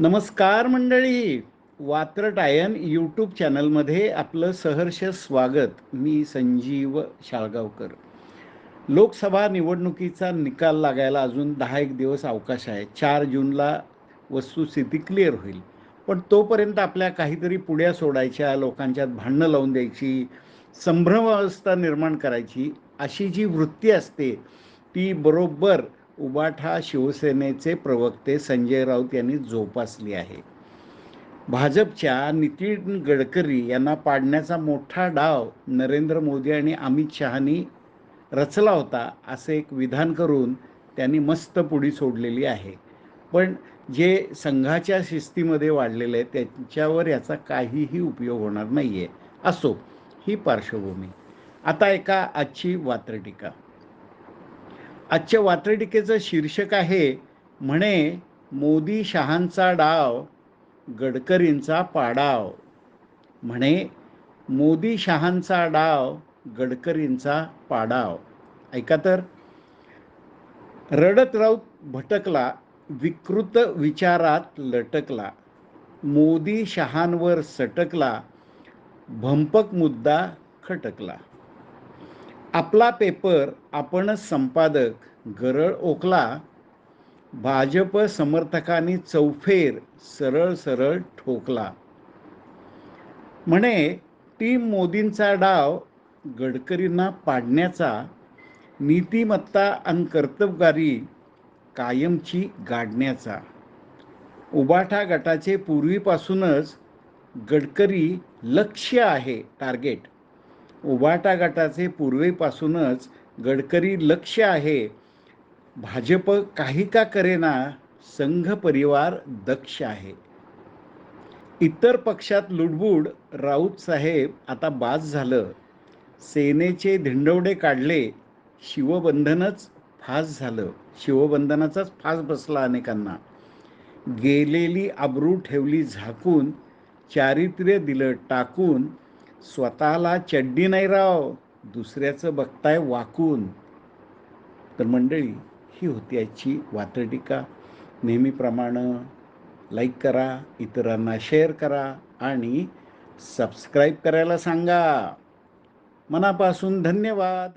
नमस्कार मंडळी. वात्रटायन यूट्यूब चॅनलमध्ये आपलं सहर्ष स्वागत. मी संजीव शाळगावकर. लोकसभा निवडणुकीचा निकाल लागायला अजून दहा एक दिवस अवकाश आहे. चार जूनला वस्तुस्थिती क्लिअर होईल. पण तोपर्यंत आपल्या काहीतरी पुड्या सोडायच्या लोकांच्यात भांडणं लावून द्यायची संभ्रमावस्था निर्माण करायची अशी जी वृत्ती असते ती बरोबर उबाठा शिवसेनेचे प्रवक्ते संजय राऊत यांनी जोपासली आहे. भाजपच्या नितीन गडकरी यांना पाडण्याचा मोठा डाव नरेंद्र मोदी आणि अमित शहानी रचला होता असे एक विधान करून त्यांनी मस्त पुढी सोडलेली आहे. पण जे संघाच्या शिस्तीमध्ये वाढलेले आहे त्यांच्यावर याचा काहीही उपयोग होणार नाही आहे असो ही पार्श्वभूमी. आता एका आजची वात्रटीका. आजच्या वात्रटिकेचं शीर्षक आहे म्हणे मोदी शहांचा डाव गडकरींचा पाडाव. म्हणे मोदी शहांचा डाव गडकरींचा पाडाव. ऐका तर. रडत राऊत भटकला विकृत विचारात लटकला. मोदी शहांवर सटकला भंपक मुद्दा खटकला. आपला पेपर आपणच संपादक गरळ ओकला भाजप समर्थकांनी चौफेर सरळ सरळ ठोकला. म्हणे टीम मोदींचा डाव गडकरींना पाडण्याचा नीतिमत्ता आणि कर्तबगारी कायमची गाडण्याचा. उबाठा गटाचे पूर्वीपासूनच गडकरी लक्ष्य आहे टार्गेट. उबाटा गटाचे पूर्वीपासूनच गडकरी लक्ष आहे. भाजप काही का करेना संघ परिवार दक्ष आहे. इतर पक्षात लुडबुड राऊत साहेब आता बाज झालं. सेनेचे धिंडवडे काढले शिवबंधनच फास झालं. शिवबंधनाचाच फास बसला अनेकांना. गेलेली आबरू ठेवली झाकून चारित्र्य दिलं टाकून स्वतःला चड्डी नाही राव दुसऱ्याचं बघताय वाकून. तर मंडळी ही होती आजची वात्रटीका. नेहमीप्रमाणे लाईक करा इतरांना शेअर करा आणि सबस्क्राईब करायला सांगा. मनापासून धन्यवाद.